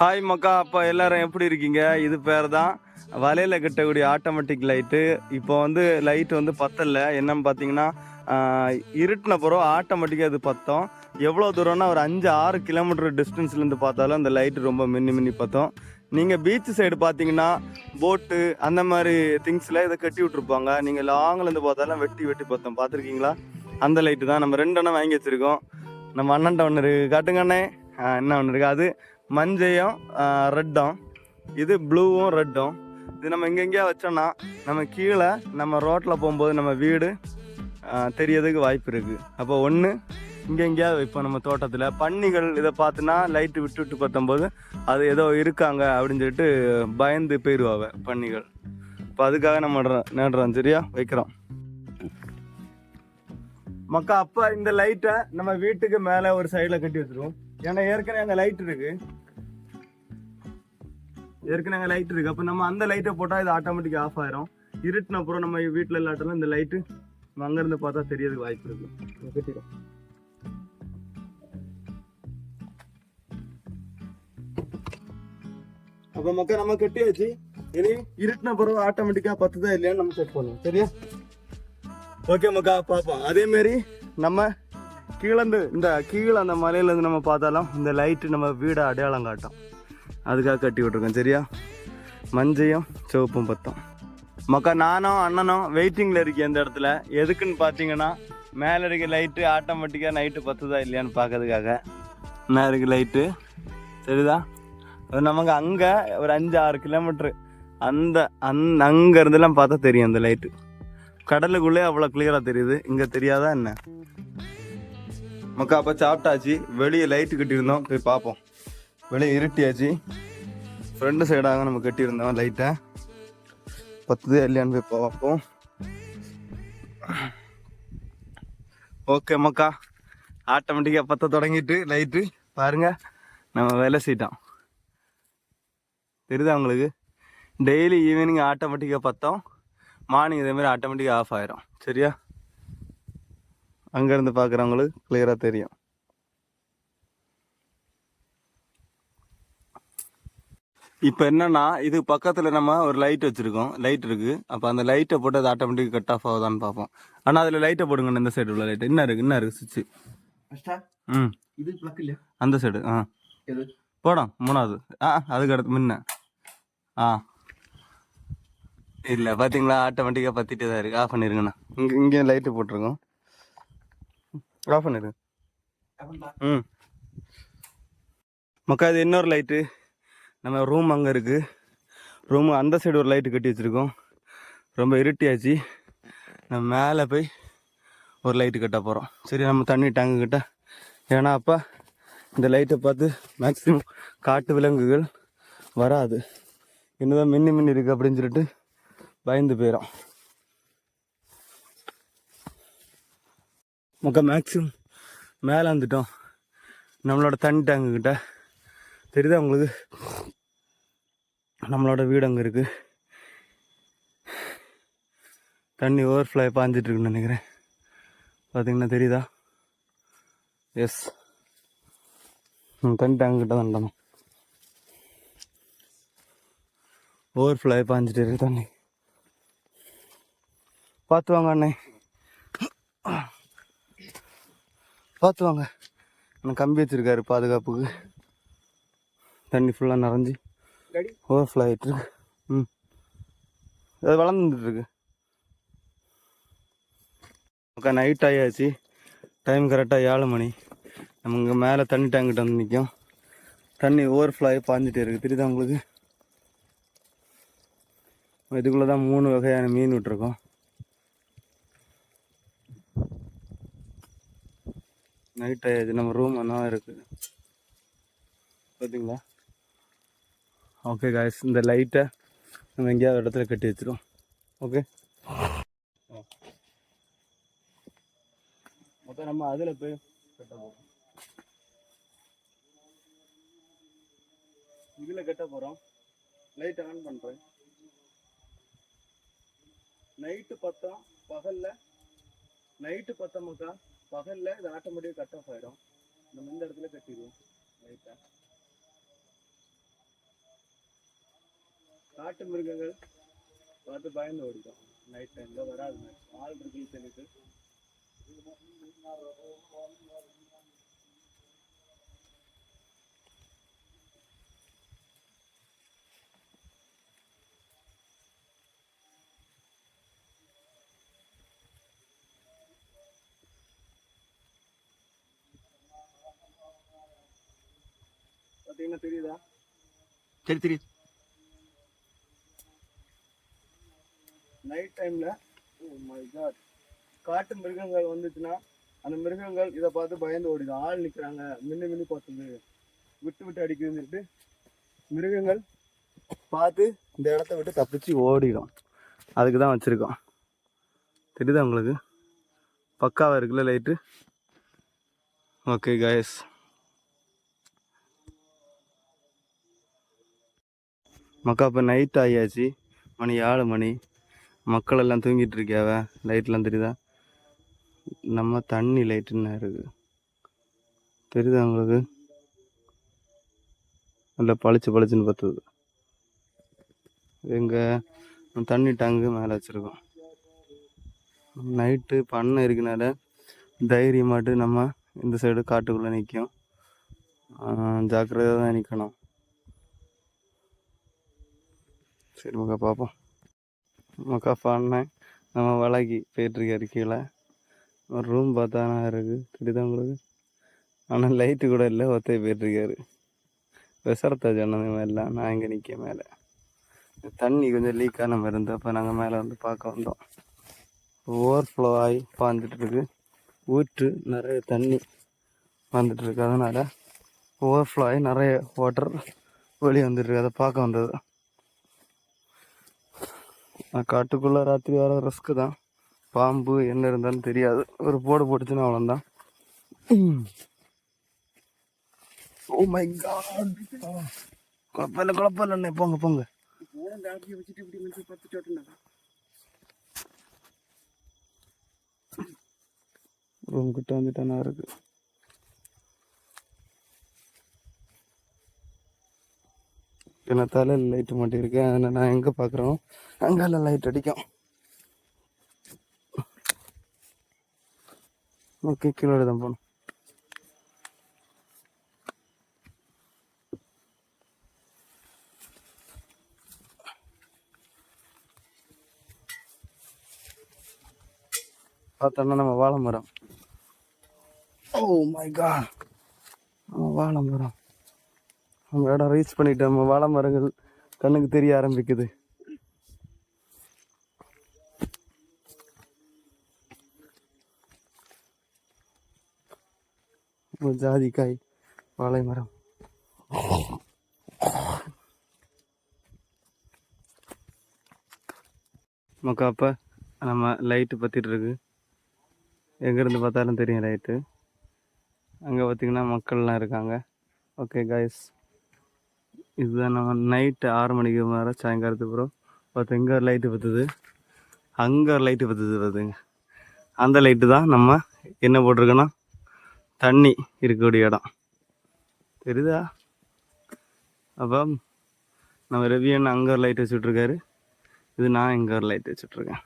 Hi மக்கா. அப்பா எல்லாரும் எப்படி இருக்கீங்க? இது பேர் தான் வலையில் கட்டக்கூடிய ஆட்டோமேட்டிக் லைட்டு இப்போ வந்து லைட் வந்து பத்தலை. என்னன்னு பார்த்தீங்கன்னா இருட்டின பிறகு ஆட்டோமேட்டிக்காக இது பத்தோம். எவ்வளோ தூரம்னா ஒரு அஞ்சு ஆறு கிலோமீட்டர் டிஸ்டன்ஸ்லேருந்து பார்த்தாலும் அந்த லைட்டு ரொம்ப மின்னி மின்னி பத்தம். நீங்கள் பீச் சைடு பார்த்தீங்கன்னா போட்டு அந்த மாதிரி திங்ஸில் இதை கட்டி விட்ருப்பாங்க நீங்கள் லாங்லேருந்து பார்த்தாலும் வெட்டி வெட்டி பார்த்தோம் பார்த்துருக்கீங்களா அந்த லைட்டு தான். நம்ம ரெண்டு அண்ணன் வாங்கி வச்சுருக்கோம். நம்ம அண்ணன்ட்ட ஒன்று இருக்குது காட்டுங்க அண்ணே. என்ன ஒன்று இருக்குது அது மஞ்சையும் ரெட்டும். இது ப்ளூவும் ரெட்டும். இது நம்ம எங்கெங்கேயா வச்சோம்னா நம்ம கீழே நம்ம ரோட்டில் போகும்போது நம்ம வீடு தெரியறதுக்கு வாய்ப்பு இருக்குது அப்போ ஒன்று இங்கெங்கேயா இப்போ வைப்போம் நம்ம தோட்டத்தில் பன்னிகள் இதை பார்த்துனா லைட்டு விட்டு விட்டு பார்த்தம்போது அது ஏதோ இருக்காங்க அப்படின்னு சொல்லிட்டு பயந்து போயிடுவாங்க பன்னிகள். இப்போ அதுக்காக நம்ம நேடுறோம் சரியா? வைக்கிறோம். மக்கா அப்போ இந்த லைட்டை நம்ம வீட்டுக்கு மேலே ஒரு சைடில் கட்டி வச்சிருவோம். ஏன்னா ஏற்கனவே அந்த லைட் இருக்குது ஏற்கனவே லைட் இருக்கு. அப்போ நம்ம அந்த லைட்டை போட்டால் இது ஆட்டோமேட்டிக் ஆஃப் ஆயிரும். இருட்டின அப்புறம் நம்ம வீட்டில் இல்லாட்டெல்லாம் இந்த லைட்டு நம்ம இருந்து பார்த்தா தெரியறதுக்கு வாய்ப்பு இருக்கு. கட்டிடும் அப்போ மக்கா நம்ம கட்டியாச்சு. இனி இருட்டின பிறகு ஆட்டோமேட்டிக்கா பத்துதா இல்லையான்னு நம்ம செக் பண்ணுவோம். சரியா? ஓகே மக்கா பார்ப்போம். அதே மாதிரி நம்ம கீழந்து இந்த கீழே அந்த மலையிலேருந்து நம்ம பார்த்தாலும் இந்த லைட்டு நம்ம வீடை அடையாளம் காட்டும். அதுக்காக கட்டி விட்ருக்கோம் சரியா? மஞ்சையும் சிவப்பும் பத்தம். மக்கா நானும் அண்ணனும் வெயிட்டிங்கில் இருக்கேன் இந்த இடத்துல. எதுக்குன்னு பார்த்தீங்கன்னா மேலே இருக்க லைட்டு ஆட்டோமேட்டிக்காக நைட்டு பத்துதா இல்லையான்னு பார்க்கறதுக்காக. மேலே இருக்க லைட்டு சரிதா? அது நமக்கு அங்கே ஒரு அஞ்சு ஆறு கிலோமீட்ரு அந்த அந் அங்கே பார்த்தா தெரியும் அந்த லைட்டு கடலுக்குள்ளே அவ்வளோ கிளியராக தெரியுது. இங்கே தெரியாதா என்ன? மக்கா அப்போ சாப்பிட்டாச்சு. வெளியே லைட்டு கட்டியிருந்தோம். போய் பார்ப்போம். வெளியே இருட்டியாச்சு. ஃப்ரெண்டு சைடாக நம்ம கட்டியிருந்தோம் லைட்டை பத்துதே இல்லையான்னு போய் பார்ப்போம். ஓகே மக்கா ஆட்டோமேட்டிக்காக பற்ற தொடங்கிட்டு லைட்டு பாருங்க நம்ம வேலை செய்யிட்டோம் தெரியுதா உங்களுக்கு? டெய்லி ஈவினிங் ஆட்டோமேட்டிக்காக பற்றோம் மார்னிங் இதேமாரி ஆட்டோமேட்டிக்காக ஆஃப் ஆயிரும். சரியா? அங்கேருந்து பார்க்குறவங்களுக்கு கிளியராக தெரியும். இப்போ என்னன்னா இது பக்கத்தில் நம்ம ஒரு லைட் வச்சுருக்கோம். லைட் இருக்குது அப்போ அந்த லைட்டை போட்டு அது ஆட்டோமேட்டிக் கட் ஆஃப் ஆகுதான்னு பார்ப்போம். ஆனால் அதில் லைட்டை போடுங்க இந்த சைடு உள்ள லைட் என்ன இருக்குது என்ன இருக்குது சுவிட்சு ம். இது பிளக் இல்லையா? அந்த சைடு ஆ. போடும் மூணாவது. ஆ அதுக்கு அடுத்து முன்ன. ஆ. இல்லை பார்த்தீங்களா ஆட்டோமேட்டிக்காக பற்றிட்டே தான் இருக்குது ஆஃப் பண்ணிருங்கண்ணா. இங்கே இங்கே லைட்டு போட்டிருக்கோம். ஆஃப் பண்ணிருங்க. ம். மக்கா இது இன்னொரு லைட்டு நம்ம ரூம் அங்கே இருக்குது ரூம் அந்த சைடு ஒரு லைட்டு கட்டி வச்சுருக்கோம். ரொம்ப இருட்டியாச்சு. நம்ம மேலே போய் ஒரு லைட்டு கட்ட போகிறோம் சரி நம்ம தண்ணி டேங்கு கிட்ட. ஏன்னா அப்போ இந்த லைட்டை பார்த்து மேக்ஸிமம் காட்டு விலங்குகள் வராது. என்னதான் மின்னி மின்னி இருக்குது அப்படின்னு சொல்லிட்டு பயந்து போயிடும் மொக்க மேக்ஸிமம் மேலே வந்துட்டோம். நம்மளோட தண்ணி டேங்கு கிட்ட. தெரியுதா உங்களுக்கு? நம்மளோட வீடு அங்கே இருக்குது தண்ணி ஓவர் ஃப்ளை இருக்குன்னு நினைக்கிறேன். பார்த்தீங்கன்னா தெரியுதா? எஸ் தண்ணி டேங்க்கிட்ட தான் நம்ம ஓவர்ஃப்ளோ பாஞ்சிட்டு இருக்கு தண்ணி. பார்த்து வாங்க அண்ணே. பார்த்து வாங்க. அண்ணன் கம்பி வச்சுருக்காரு பாதுகாப்புக்கு. தண்ணி ஃபுல்லாக நிறைஞ்சி. ஓவர் ஓவர்ஃப்ளோ ஆகிட்டு இருக்கு. ம். அது வளர்ந்துட்டு இருக்கு நைட் ஆகியாச்சு டைம் கரெக்டாக ஏழு மணி. நம்ம இங்கே மேலே தண்ணி டேங்கிட்ட வந்து நிற்கும் தண்ணி ஓவர்ஃப்ளோ ஆகி பாஞ்சிட்டே இருக்குது தெரியுதா உங்களுக்கு? இதுக்குள்ளே தான் மூணு வகையான மீன் விட்டுருக்கோம். நைட் ஆகியாச்சு நம்ம ரூம் என்ன இருக்குது பார்த்தீங்களா ஓகே காய்ஸ் இந்த லைட்டை நம்ம எங்கேயாவது இடத்துல கட்டி வச்சிரும் ஓகே மொத்தம் நம்ம அதில் போய் கட்ட போகிறோம் இதில் கட்ட போகிறோம் லைட் ஆன் பண்ணுறேன் நைட்டு பத்தம் பகலில் நைட்டு பத்தமுக்கா பகலில் இது ஆட்டோமேட்டிக்காக கட் ஆஃப் ஆகிடும் நம்ம இந்த இடத்துல கட்டிடுவோம் லைட்டை காட்டு மிருகங்கள் பார்த்து பயந்து ஓடிக்கும் நைட் டைம்ல வராது ஆள் இருக்கு சொல்லிட்டு. பார்த்தீங்கன்னா தெரியுதா? சரி தெரியுது நைட் டைமில் ஓ மை காட் காட்டு மிருகங்கள் வந்துச்சுன்னா அந்த மிருகங்கள் இதை பார்த்து பயந்து ஓடிது ஆள் நிற்கிறாங்க மின்னு மின்னு பார்த்துது விட்டு விட்டு அடிக்குதுன்னு மிருகங்கள் பார்த்து இந்த இடத்த விட்டு தப்பிச்சு ஓடிடும். அதுக்கு தான் வச்சுருக்கோம். தெரியுதா உங்களுக்கு? பக்காவாக இருக்குல்ல லைட்டு ஓகே காயஸ் மக்கா இப்போ நைட் ஆகியாச்சு மணி ஏழு மணி. மக்கள் எல்லாம் தூங்கிட்டு இருக்கியாவ லைட்லாம் தெரியுதா? நம்ம தண்ணி லைட்டுன்னு இருக்கு? தெரியுதா உங்களுக்கு? நல்லா பளிச்சு பளிச்சுன்னு பார்த்தது எங்கள் தண்ணி டேங்கு மேலே வச்சுருக்கோம். நைட்டு பண்ணை இருக்கனால தைரியமாட்டு நம்ம இந்த சைடு காட்டுக்குள்ளே நிற்கும் ஜாக்கிரதையாக தான் நிற்கணும் சரி மக்கா பார்ப்போம் மக்கா பண்ணேன். நம்ம வழக்கி போயிட்டுருக்காரு கீழே ஒரு ரூம் பார்த்தானா இருக்குது தெரியுதா உங்களுக்கு? ஆனால் லைட்டு கூட இல்லை. ஒத்தே போயிட்டுருக்காரு. விசரத்தா சொன்னது மாதிரிலாம். நான் இங்கே நிற்க மேலே. தண்ணி கொஞ்சம் லீக் ஆன மாதிரி இருந்து அப்போ நாங்கள் மேலே வந்து பார்க்க வந்தோம். ஓவர்ஃப்ளோ ஆகி பாஞ்சிட்ருக்கு ஊற்று நிறைய தண்ணி வந்துட்டுருக்கு. அதனால் ஓவர் ஓவர்ஃப்ளோ ஆகி நிறைய வாட்டர் வெளியே வந்துட்டுருக்கு. அதை பார்க்க வந்தது. நான் காட்டுக்குள்ளே ராத்திரி வர ரிஸ்க்கு தான். பாம்பு என்ன இருந்தாலும் தெரியாது. ஒரு போடு போட்டுச்சுன்னா அவ்வளோதான் ஓ oh மை காட் குழப்பம் இல்லை குழப்பம் இல்லைண்ணே போங்க போங்க. ரூம் கிட்ட வந்துட்டானா இருக்குது என்ன தலையில் லைட் மாட்டியிருக்கேன் அதனால் நான் எங்கே பார்க்குறோம் அங்கெல்லாம் லைட் அடிக்கும். ஓகே கீழே தான் போகணும். பார்த்தோம்னா நம்ம வாழை மரம். ஓ மை காட் நம்ம வாழை மரம். நம்ம இடம் ரீச் பண்ணிட்டோம் நம்ம வாழை மரங்கள் கண்ணுக்கு தெரிய ஆரம்பிக்குது. ஜாதிக்காய் வாழை மரம். மக்கா அப்போ நம்ம லைட்டு பற்றிட்டு இருக்கு. எங்கேருந்து பார்த்தாலும் தெரியும் லைட்டு அங்கே பார்த்தீங்கன்னா மக்கள்லாம் இருக்காங்க. ஓகே காய்ஸ் இதுதான் நம்ம நைட்டு ஆறு மணிக்கு மேலே சாயங்காலத்துக்கு அப்புறம் பார்த்து எங்கே லைட்டு பற்றுது அங்கே ஒரு லைட்டு பற்றுது பார்த்துங்க அந்த லைட்டு தான் நம்ம என்ன போட்டிருக்கோன்னா தண்ணி இருக்கக்கூடிய இடம். தெரியுதா? அப்போ நம்ம ரவியன் அங்கே ஒரு லைட் வச்சுட்ருக்காரு இது நான் இங்கே ஒரு லைட் வச்சுட்ருக்கேன்